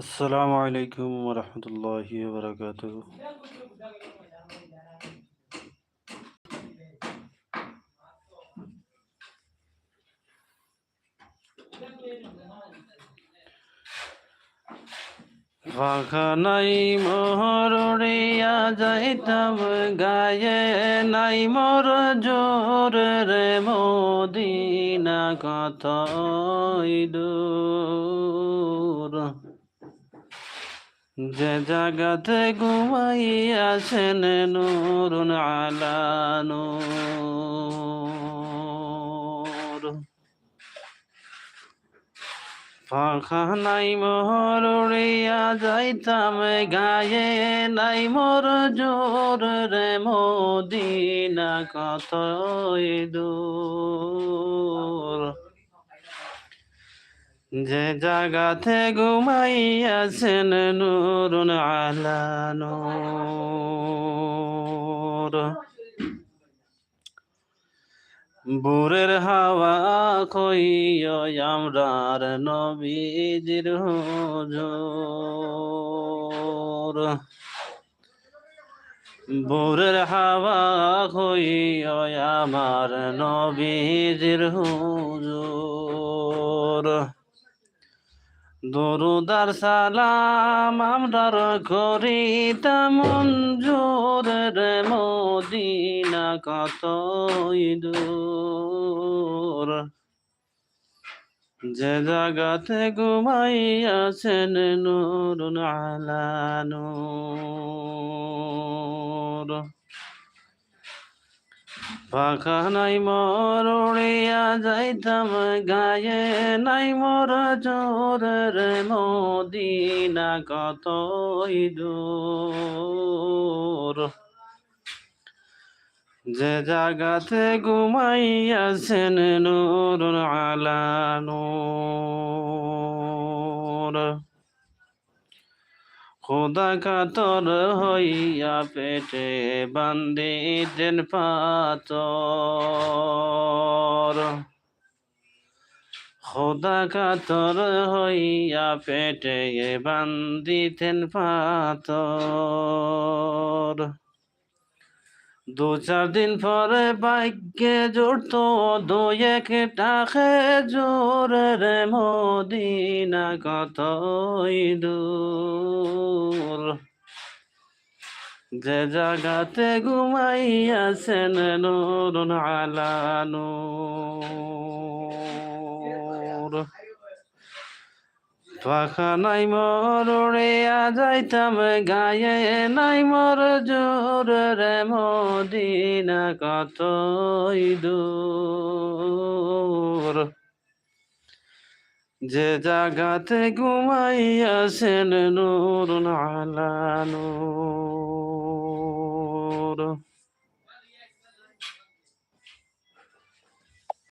আসসালামু আলাইকুম রহমতুল্লাহি বারকাত ফাঁকা নাই মোহরিয়া যাইতাম, গায়ে নাই মোর জোর রে মোদিনা কত দূর। যে জাগাতে ঘুমাইয়াছেন নুরুন আলা নূর। পাখা নাই মোর উড়িয়া যাইতাম, গায়ে নাই মোর জোর রে মোদিনা কত দূর। যে জাগাতে ঘুমাইয়াছেন নুরুন আলা নূর। বুরের হাওয়া কইয় আমরার নবীজির হুজুর। বুরের হাওয়া কইয় আমার নবীজির হুজুর। দরুদার সালাম আমরার করিতাম মঞ্জুর রে মদিনা কত দূর যে জাগাতে ঘুমাইয়াছেন নুরুন আলা নূর। পাখা নাই মোর উড়িয়া যাইতাম, গায়ে নাই মোর জোর রে মদিনা কত দূর যে জাগাতে ঘুমাইয়াছেন নূর আলা নূর। খোদা কাতর হইয়া পেটে বান্দিতেন পাতর খোদা কাতর হইয়া পেটে বান্দিতেন পাতর দু চার দিন পরে ভাগ্যে জুড়তো দু একটা জোর রে মদিনা কত দূর যে জাগাতে ঘুমাইয়াছেন নুরুন আলা নাই মোর উড়িয়া যাইতাম গায়ে নাই মোর জোর রে মদিনা কত দূর। যে জাগাতে ঘুমাইয়াছেন নূর আলা নূর।